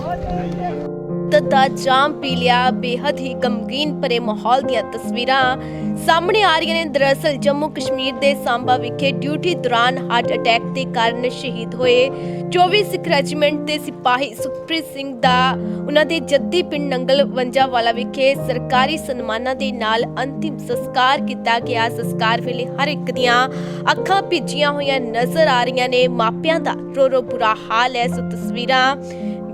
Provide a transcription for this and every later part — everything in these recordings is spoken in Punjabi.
Oh, ਦਾ ਜਾਮ ਪੀ ਲਿਆ। ਬੇਹੱਦ ਹੀ ਗਮਗੀਨ ਭਰੇ ਮਾਹੌਲ ਦੀਆਂ ਤਸਵੀਰਾਂ ਸਾਹਮਣੇ ਆ ਰਹੀਆਂ ਨੇ। ਦਰਅਸਲ ਜੰਮੂ ਕਸ਼ਮੀਰ ਦੇ ਸਾਂਬਾ ਵਿਖੇ ਡਿਊਟੀ ਦੌਰਾਨ ਹਾਰਟ ਅਟੈਕ ਦੇ ਕਾਰਨ ਸ਼ਹੀਦ ਹੋਏ 24 ਸਿੱਖ ਰੈਜੀਮੈਂਟ ਦੇ ਸਿਪਾਹੀ ਸੁਖਪ੍ਰੀਤ ਸਿੰਘ ਦਾ। ਉਹਨਾਂ ਦੇ ਜੱਦੀ ਪਿੰਡ ਨੰਗਲ ਵੰਜਾਵਾਲਾ ਵਿਖੇ ਸਰਕਾਰੀ ਸਨਮਾਨਾਂ ਦੇ ਨਾਲ ਅੰਤਿਮ ਸੰਸਕਾਰ ਕੀਤਾ ਗਿਆ। ਸੰਸਕਾਰ ਵੇਲੇ ਹਰ ਇੱਕ ਦੀਆਂ ਅੱਖਾਂ ਭਿੱਜੀਆਂ ਹੋਈਆਂ ਨਜ਼ਰ ਆ ਰਹੀਆਂ ਨੇ। ਮਾਪਿਆਂ ਦਾ ਰੋ ਰੋ ਬੁਰਾ ਹਾਲ ਹੈ। ਸੋ ਤਸਵੀਰਾਂ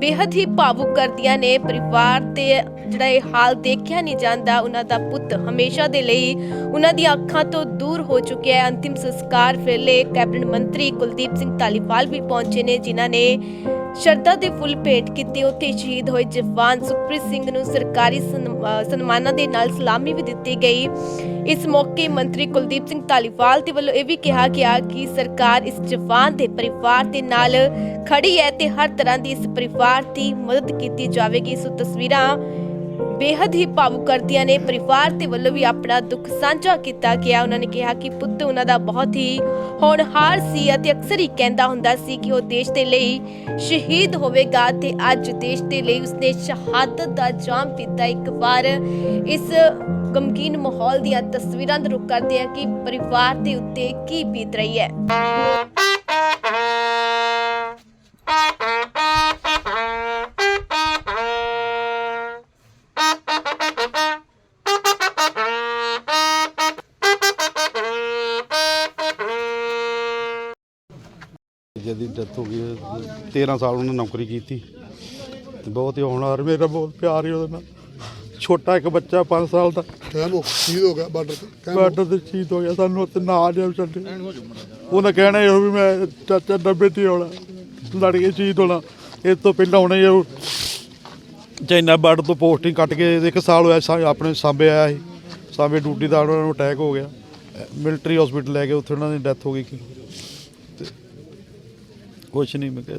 ਬੇਹੱਦ ਹੀ ਭਾਵੁਕ ਕਰਦੀਆਂ ਨੇ। ਪਰਿਵਾਰ ਤੇ ਜਿਹੜਾ ਇਹ ਹਾਲ ਦੇਖਿਆ ਨਹੀਂ ਜਾਂਦਾ, ਉਹਨਾਂ ਦਾ ਪੁੱਤ ਹਮੇਸ਼ਾ ਦੇ ਲਈ ਉਹਨਾਂ ਦੀਆਂ ਅੱਖਾਂ ਤੋਂ ਦੂਰ ਹੋ ਚੁੱਕਿਆ ਹੈ। ਅੰਤਿਮ ਸੰਸਕਾਰ ਵੇਲੇ ਕੈਬਨਿਟ ਮੰਤਰੀ ਕੁਲਦੀਪ ਸਿੰਘ ਧਾਲੀਵਾਲ ਵੀ ਪਹੁੰਚੇ ਨੇ, ਜਿਨ੍ਹਾਂ ਨੇ ਸ਼ਰਧਾ ਦੇ ਫੁੱਲ ਭੇਟ ਕੀਤੇ ਉੱਥੇ ਸ਼ਹੀਦ ਹੋਏ ਜਵਾਨ ਸੁਖਪ੍ਰੀਤ ਸਿੰਘ ਨੂੰ ਸਰਕਾਰੀ ਸਨਮਾਨਾਂ ਦੇ ਨਾਲ ਸਲਾਮੀ ਵੀ ਦਿੱਤੀ ਗਈ। ਇਸ ਮੌਕੇ ਮੰਤਰੀ ਕੁਲਦੀਪ ਸਿੰਘ ਧਾਲੀਵਾਲ ਦੇ ਵੱਲੋਂ ਇਹ ਵੀ ਕਿਹਾ ਗਿਆ ਕਿ ਸਰਕਾਰ ਇਸ ਜਵਾਨ ਦੇ ਪਰਿਵਾਰ ਦੇ ਨਾਲ ਖੜੀ ਹੈ ਤੇ ਹਰ ਤਰ੍ਹਾਂ ਦੀ ਇਸ ਪਰਿਵਾਰ ਦੀ ਮਦਦ ਕੀਤੀ ਜਾਵੇਗੀ। ਸੋ ਤਸਵੀਰਾਂ ਬੇਹੱਦ ਹੀ ਭਾਵੁਕ ਕਰਦੀਆਂ ਨੇ। ਪਰਿਵਾਰ ਦੇ ਵੱਲੋਂ ਵੀ ਆਪਣਾ ਦੁੱਖ ਸਾਂਝਾ ਕੀਤਾ ਗਿਆ। ਉਹਨਾਂ ਨੇ ਕਿਹਾ ਕਿ ਪੁੱਤ ਉਹਨਾਂ ਦਾ ਬਹੁਤ ਹੀ ਹੋਣਹਾਰ ਸੀ ਅਤੇ ਅਕਸਰ ਹੀ ਕਹਿੰਦਾ ਹੁੰਦਾ ਸੀ ਕਿ ਉਹ ਦੇਸ਼ ਦੇ ਲਈ ਸ਼ਹੀਦ ਹੋਵੇਗਾ ਤੇ ਅੱਜ ਦੇਸ਼ ਦੇ ਲਈ ਉਸਨੇ ਸ਼ਹਾਦਤ ਦਾ ਜਾਮ ਪੀਤਾ। ਇੱਕ ਵਾਰ ਇਸ ਗਮਗੀਨ ਮਾਹੌਲ ਦੀਆਂ ਤਸਵੀਰਾਂ ਦਾ ਰੁਕ ਕਰਦੇ ਹਾਂ ਕਿ ਪਰਿਵਾਰ ਦੇ ਉੱਤੇ ਕੀ ਬੀਤ ਰਹੀ ਹੈ। ਜਿਹਦੀ ਡੈਥ ਹੋ ਗਈ ਹੈ, 13 ਸਾਲ ਉਹਨੇ ਨੌਕਰੀ ਕੀਤੀ। ਤੇ ਬਹੁਤ ਹੀ ਹੋਣਹਾਰ ਮੇਰਾ ਬਹੁਤ ਪਿਆਰ ਹੀ ਉਹਦੇ ਨਾਲ। ਛੋਟਾ ਇੱਕ ਬੱਚਾ 5 ਸਾਲ ਦਾ। ਹੋ ਸ਼ਹੀਦ ਹੋ ਗਿਆ ਬਾਰਡਰ ਤੇ ਬਾਰਡਰ ਤੇ ਸ਼ਹੀਦ ਹੋ ਗਿਆ ਸਾਨੂੰ ਉੱਥੇ ਨਾ ਲਿਆ ਛੱਡੇ ਉਹਨੇ ਕਹਿਣਾ ਇਹੋ ਵੀ ਮੈਂ ਚਾਚਾ ਡੱਬੇ ਤੇ ਆਉਣਾ ਲੜ ਕੇ ਸ਼ਹੀਦ ਹੋਣਾ। ਇਸ ਤੋਂ ਪਹਿਲਾਂ ਹੁਣੇ ਇਹ ਚਾਈਨਾ ਬਾਰਡਰ ਤੋਂ ਪੋਸਟਿੰਗ ਕੱਟ ਕੇ ਇੱਕ ਸਾਲ ਹੋਇਆ ਆਪਣੇ ਸਾਂਬੇ ਆਇਆ ਸੀ। ਸਾਂਬੇ ਡਿਊਟੀ ਦਾ ਉਹਨਾਂ ਨੂੰ ਅਟੈਕ ਹੋ ਗਿਆ। ਮਿਲਟਰੀ ਹਸਪੀਟਲ ਲੈ ਕੇ ਉੱਥੇ ਉਹਨਾਂ ਦੀ ਡੈਥ ਹੋ ਗਈ। ਕੁਛ ਨਹੀਂ, ਮੈਂ ਕਹਿ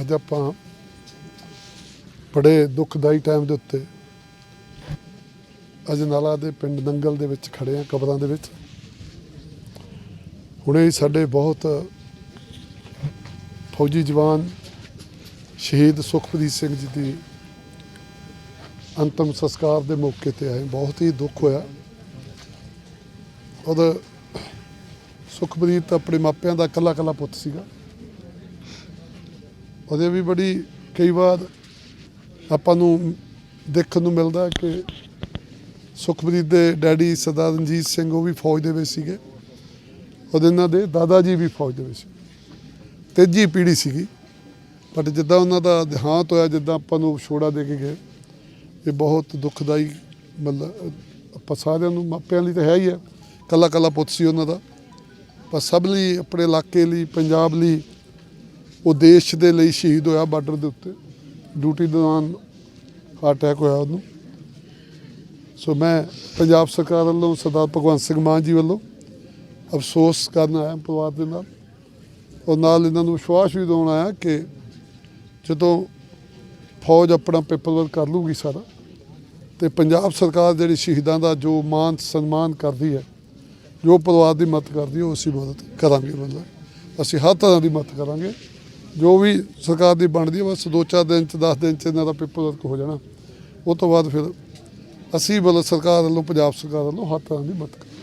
ਅੱਜ ਆਪਾਂ ਬੜੇ ਦੁਖਦਾਈ ਟਾਈਮ ਦੇ ਉੱਤੇ ਅਜਨਾਲਾ ਦੇ ਪਿੰਡ ਨੰਗਲ ਦੇ ਵਿੱਚ ਖੜੇ ਆ ਕਬਰਾਂ ਦੇ ਵਿੱਚ। ਹੁਣੇ ਸਾਡੇ ਬਹੁਤ ਫੌਜੀ ਜਵਾਨ ਸ਼ਹੀਦ ਸੁਖਪ੍ਰੀਤ ਸਿੰਘ ਜੀ ਦੀ ਅੰਤਮ ਸੰਸਕਾਰ ਦੇ ਮੌਕੇ ਤੇ ਆਏ। ਬਹੁਤ ਹੀ ਦੁੱਖ ਹੋਇਆ। ਉਹਦਾ ਸੁਖਪ੍ਰੀਤ ਆਪਣੇ ਮਾਪਿਆਂ ਦਾ ਇਕੱਲਾ ਇਕੱਲਾ ਪੁੱਤ ਸੀਗਾ। ਉਹਦੇ ਵੀ ਬੜੀ ਕਈ ਵਾਰ ਆਪਾਂ ਨੂੰ ਦੇਖਣ ਨੂੰ ਮਿਲਦਾ ਕਿ ਸੁਖਪ੍ਰੀਤ ਦੇ ਡੈਡੀ ਸਰਦਾਰ ਰਣਜੀਤ ਸਿੰਘ ਉਹ ਵੀ ਫੌਜ ਦੇ ਵਿੱਚ ਸੀਗੇ। ਉਹਦੇ ਇਹਨਾਂ ਦੇ ਦਾਦਾ ਜੀ ਵੀ ਫੌਜ ਦੇ ਵਿੱਚ ਸੀ। ਤੇਜੀ ਪੀੜ੍ਹੀ ਸੀਗੀ। ਬਟ ਜਿੱਦਾਂ ਉਹਨਾਂ ਦਾ ਦੇਹਾਂਤ ਹੋਇਆ, ਜਿੱਦਾਂ ਆਪਾਂ ਨੂੰ ਛੋੜਾ ਦੇ ਕੇ ਗਏ, ਇਹ ਬਹੁਤ ਦੁਖਦਾਈ ਮਤਲਬ ਆਪਾਂ ਸਾਰਿਆਂ ਨੂੰ ਮਾਪਿਆਂ ਲਈ ਤਾਂ ਹੈ ਹੀ ਹੈ ਕੱਲਾ ਕੱਲਾ ਪੁੱਤ ਸੀ ਉਹਨਾਂ ਦਾ। ਪਰ ਸਭ ਲਈ, ਆਪਣੇ ਇਲਾਕੇ ਲਈ, ਪੰਜਾਬ ਲਈ, ਉਹ ਦੇਸ਼ ਦੇ ਲਈ ਸ਼ਹੀਦ ਹੋਇਆ ਬਾਰਡਰ ਦੇ ਉੱਤੇ। ਡਿਊਟੀ ਦੌਰਾਨ ਹਾਰਟ ਅਟੈਕ ਹੋਇਆ ਉਹਨੂੰ। ਸੋ ਮੈਂ ਪੰਜਾਬ ਸਰਕਾਰ ਵੱਲੋਂ, ਸਰਦਾਰ ਭਗਵੰਤ ਸਿੰਘ ਮਾਨ ਜੀ ਵੱਲੋਂ ਅਫਸੋਸ ਕਰਨ ਆਇਆ ਪਰਿਵਾਰ ਦੇ ਨਾਲ। ਔਰ ਨਾਲ ਇਹਨਾਂ ਨੂੰ ਵਿਸ਼ਵਾਸ ਵੀ ਦਿਵਾਉਣ ਆਇਆ ਕਿ ਜਦੋਂ ਫੌਜ ਆਪਣਾ ਪੇਪਰ ਵਰਕ ਕਰ ਲੂਗੀ ਸਾਰਾ, ਤੇ ਪੰਜਾਬ ਸਰਕਾਰ ਜਿਹੜੀ ਸ਼ਹੀਦਾਂ ਦਾ ਜੋ ਮਾਨ ਸਨਮਾਨ ਕਰਦੀ ਹੈ ਜੋ ਪਰਿਵਾਰ ਦੀ ਮਦਦ ਕਰਦੀ ਹੈ, ਉਹ ਅਸੀਂ ਮਦਦ ਕਰਾਂਗੇ ਮਤਲਬ ਅਸੀਂ ਹਰ ਤਰ੍ਹਾਂ ਦੀ ਮਦਦ ਕਰਾਂਗੇ। ਜੋ ਵੀ ਸਰਕਾਰ ਦੀ ਬਣਦੀ ਹੈ, ਬਸ ਦੋ ਚਾਰ ਦਿਨ ਚ 10 ਦਿਨ ਚ ਇਹਨਾਂ ਦਾ ਪੇਪਰ ਵਰਕ ਹੋ ਜਾਣਾ। ਉਹ ਤੋਂ ਬਾਅਦ ਫਿਰ ਅਸੀਂ ਵੱਲੋਂ ਸਰਕਾਰ ਵੱਲੋਂ, ਪੰਜਾਬ ਸਰਕਾਰ ਵੱਲੋਂ ਹਰ ਤਰ੍ਹਾਂ ਦੀ ਮਦਦ